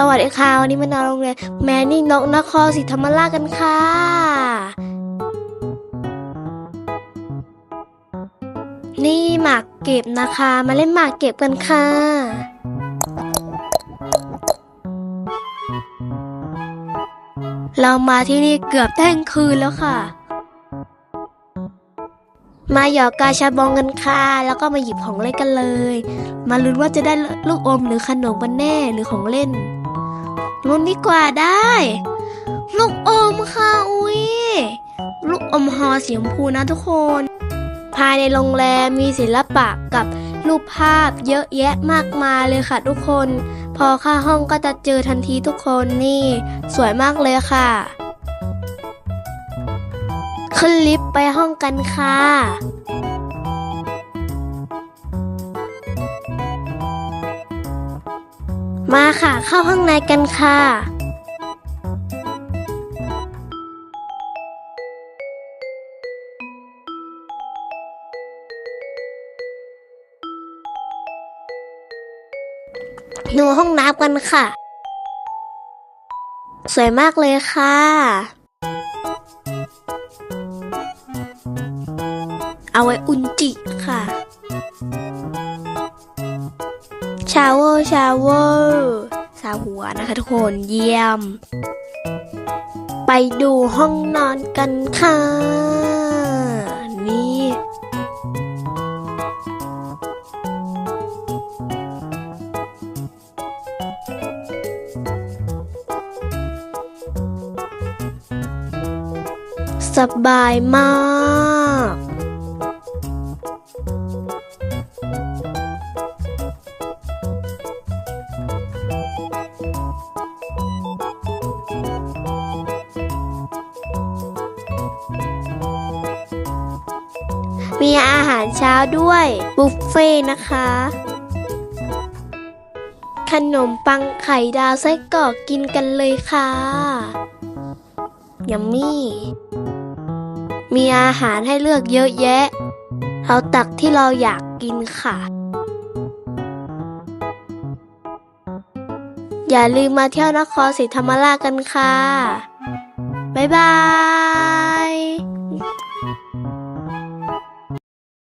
สวัสดีค่ะ วันนี้มานอนโรงเรียนแมนนี่นกนครศรีธรรมราชกันค่ะ นี่หมากเก็บนะคะ มาเล่นหมากเก็บกันค่ะ เรามาที่นี่เกือบเที่ยงคืนแล้วค่ะ มาหยอกกาชาบองกันค่ะ แล้วก็มาหยิบของเล่นกันเลย มาลุ้นว่าจะได้ลูกอมหรือขนมกันแน่หรือของเล่น ลุ้นดีกว่าได้ ลูกอมค่ะอุ้ยลูกอมฮอสีชมพูนะทุกคน ภายในโรงแรมมีศิลปะกับรูปภาพเยอะแยะมากมายเลยค่ะทุกคน พอเข้าห้องก็จะเจอทันทีทุกคนนี่ สวยมากเลยค่ะ ขึ้นลิฟต์ไปห้องกันค่ะ มาค่ะ เข้าห้องในกันค่ะ ดูห้องน้ำกันค่ะ สวยมากเลยค่ะ เอาไว้อุ่นจิค่ะ ชาวเวอร์ชาวเวอร์สาหัวนะคะทุกคนเยี่ยม ไปดูห้องนอนกันค่ะ นี่สบายมาก มีอาหารเช้าด้วยบุฟเฟ่ต์นะคะ ขนมปังไข่ดาวไส้กรอกกินกันเลยค่ะยัมมี่มีอาหารให้เลือกเยอะแยะเราตักที่เราอยากกินค่ะ อย่าลืมมาเที่ยวนครศรีธรรมราชกันค่ะ บ๊ายบาย